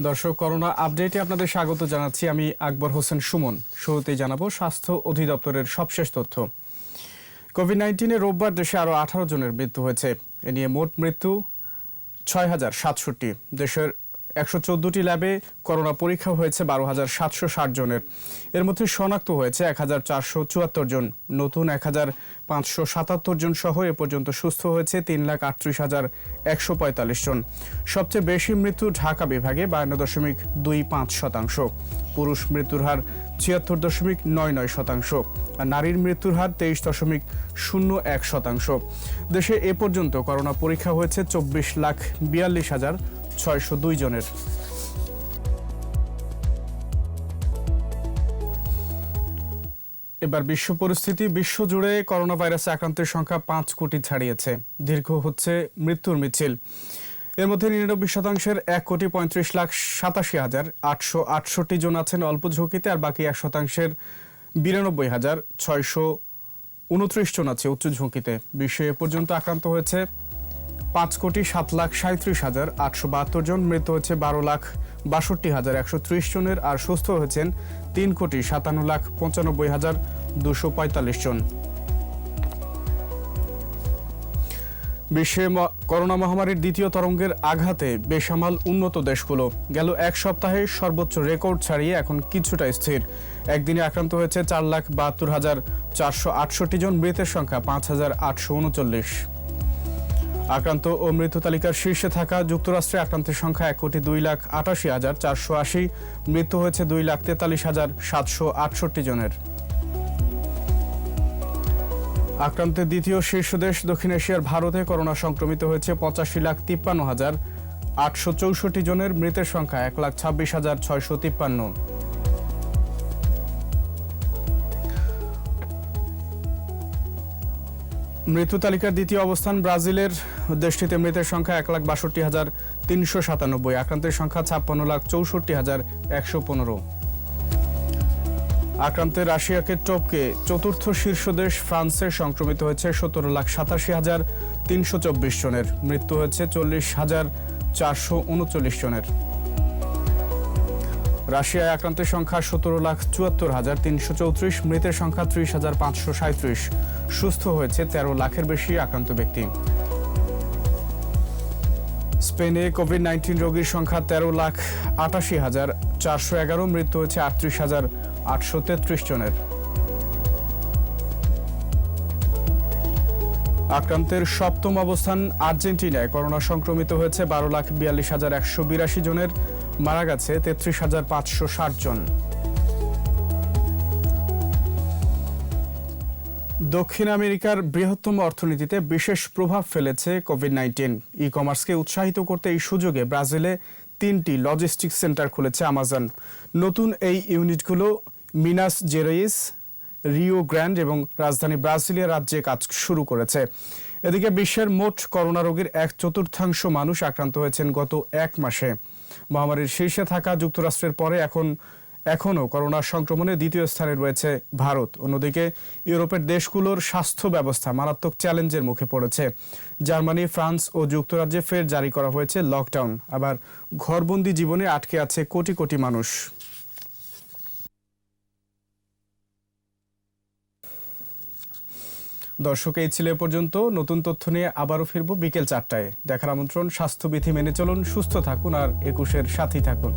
দর্শক, করোনা আপডেটে আপনাদের স্বাগত জানাচ্ছি আমি আকবর হোসেন সুমন। শুরুতেই জানাব স্বাস্থ্য অধিদপ্তরের সবশেষ তথ্য। কোভিড নাইন্টিনে রোববার দেশে আরও আঠারো জনের মৃত্যু হয়েছে। এ নিয়ে মোট মৃত্যু ছয় হাজার সাতষট্টি। দেশের একশো চোদ্দটি ল্যাবে করোনা পরীক্ষা হয়েছে বারো হাজার সাতশো ষাট জনের। এর মধ্যে শনাক্ত হয়েছে এক হাজার চারশো চুয়াত্তর জন। নতুন এক হাজার পাঁচশো সাতাত্তর জন সহ এ পর্যন্ত সুস্থ হয়েছে তিন লাখ আটত্রিশ হাজার একশো পঁয়তাল্লিশ জন। সবচেয়ে বেশি মৃত্যু ঢাকা বিভাগে বায়ান্ন দশমিক দুই পাঁচ শতাংশ। পুরুষ মৃত্যুর হার ছিয়াত্তর দশমিক নয় নয় শতাংশ আর নারীর মৃত্যুর হার তেইশ দশমিক শূন্য এক শতাংশ। দেশে এ পর্যন্ত করোনা পরীক্ষা হয়েছে চব্বিশ লাখ বিয়াল্লিশ হাজার ছয়শো দুই জনের। এবার বিশ্ব পরিস্থিতি বিশ্বজুড়ে করোনা ভাইরাসে আক্রান্তের সংখ্যা পাঁচ কোটি ছাড়িয়েছে। দীর্ঘ হচ্ছে মৃত্যুর মিছিল। এর মধ্যে নিরানব্বই শতাংশের এক কোটি পঁয়ত্রিশ লাখ সাতাশি হাজার আটশো আটষট্টি জন আছেন অল্প ঝুঁকিতে, আর বাকি এক শতাংশের বিরানব্বই হাজার ছয়শো উনত্রিশ জন আছে উচ্চ ঝুঁকিতে। বিশ্বে এ পর্যন্ত আক্রান্ত হয়েছে পাঁচ কোটি সাত লাখ সাঁত্রিশ হাজার আটশো বাহাত্তর জন, মৃত হয়েছে বারো লাখ বাষট্টি হাজার একশো ত্রিশ জনের আর সুস্থ হয়েছেন তিন কোটি সাতান্ন লাখ পঁচানব্বই হাজার দুশো পঁয়তাল্লিশ জন। বিশ্বে করোনা মহামারীর দ্বিতীয় তরঙ্গের আঘাতে বেসামাল উন্নত দেশগুলো। গেল এক সপ্তাহে সর্বোচ্চ রেকর্ড ছাড়িয়ে এখন কিছুটা স্থির। একদিনে আক্রান্ত হয়েছে চার লাখ বাহাত্তর হাজার চারশো আটষট্টি জন, মৃতের সংখ্যা পাঁচ হাজার আটশো উনচল্লিশ। আক্রান্ত ও মৃত্যু তালিকার শীর্ষে থাকা যুক্তরাষ্ট্রে আক্রান্তের সংখ্যা এক কোটি দুই লাখ আটাশি হাজার চারশো আশি। মৃত্যু হয়েছে দুই লাখ তেতাল্লিশ হাজার সাতশো আটষট্টি জনের। আক্রান্তের দ্বিতীয় শীর্ষ দেশ দক্ষিণ এশিয়ার ভারতে করোনা সংক্রমিত হয়েছে পঁচাশি লাখ তিপ্পান্ন হাজার আটশো চৌষট্টি জনের। মৃতের সংখ্যা এক লাখ ছাব্বিশ হাজার ছয়শো তিপ্পান্ন। মৃত্যু তালিকার দ্বিতীয় অবস্থান ব্রাজিলের দেশটিতে মৃতের সংখ্যা এক লাখ বাষট্টি হাজার তিনশো সাতানব্বই। আক্রান্তের সংখ্যা ছাপ্পান্ন লাখ চৌষট্টি হাজার একশো পনেরো। আক্রান্তে রাশিয়াকে টপকে চতুর্থ শীর্ষ দেশ ফ্রান্সে সংক্রমিত হয়েছে সতেরো লাখ সাতাশি হাজার তিনশো চব্বিশ জনের। মৃত্যু হয়েছে চল্লিশ হাজার চারশো উনচল্লিশ জনের। রাশিয়ায় আক্রান্তের সংখ্যা সতেরো লাখ চুয়াত্তর হাজার তিনশো চৌত্রিশ, মৃতের সংখ্যা ত্রিশ হাজার পাঁচশো সাঁত্রিশ সুস্থ হয়েছে তেরো লাখের বেশি আক্রান্ত ব্যক্তি। স্পেনে কোভিড নাইন্টিন রোগীর সংখ্যা তেরো লাখ আটাশি হাজার চারশো এগারো, মৃত্যু হয়েছে আটত্রিশ হাজার আটশো তেত্রিশ জনের। আক্রান্তের সপ্তম অবস্থান আর্জেন্টিনায়। করোনা সংক্রমিত হয়েছে বারো লাখ বিয়াল্লিশ হাজার একশো বিরাশি জনের। মারা গেছে তেত্রিশ হাজার পাঁচশো ষাট জন। দক্ষিণ আমেরিকার বৃহত্তম অর্থনীতিতে বিশেষ প্রভাব ফেলেছে কোভিড নাইন্টিন। ই কমার্সকে উৎসাহিত করতে এই সুযোগে ব্রাজিলে তিনটি লজিস্টিক সেন্টার খুলেছে আমাজন। নতুন এই ইউনিটগুলো মিনাস জেরেইস রিও গ্র্যান্ড এবং রাজধানী ব্রাজিলিয়া রাজ্যে কাজ শুরু করেছে। এদিকে বিশ্বের মোট করোনা রোগীর এক চতুর্থাংশ মানুষ আক্রান্ত হয়েছেন গত এক মাসে। মহামারীর শীর্ষে থাকা যুক্তরাষ্ট্রের পরে এখন, এখনও করোনা সংক্রমণে দ্বিতীয় স্থানে রয়েছে ভারত। অন্যদিকে ইউরোপের দেশগুলোর স্বাস্থ্য ব্যবস্থা মারাত্মক চ্যালেঞ্জের মুখে পড়েছে। জার্মানি, ফ্রান্স ও যুক্তরাজ্যে ফের জারি করা হয়েছে লকডাউন। আবার ঘরবন্দি জীবনে আটকে আছে কোটি কোটি মানুষ। দর্শক, এই ছিল পর্যন্ত। নতুন তথ্য নিয়ে আবারও ফিরব বিকেল চারটায়। দেখার আমন্ত্রণ, স্বাস্থ্যবিধি মেনে চলুন, সুস্থ থাকুন আর একুশের সাথী থাকুন।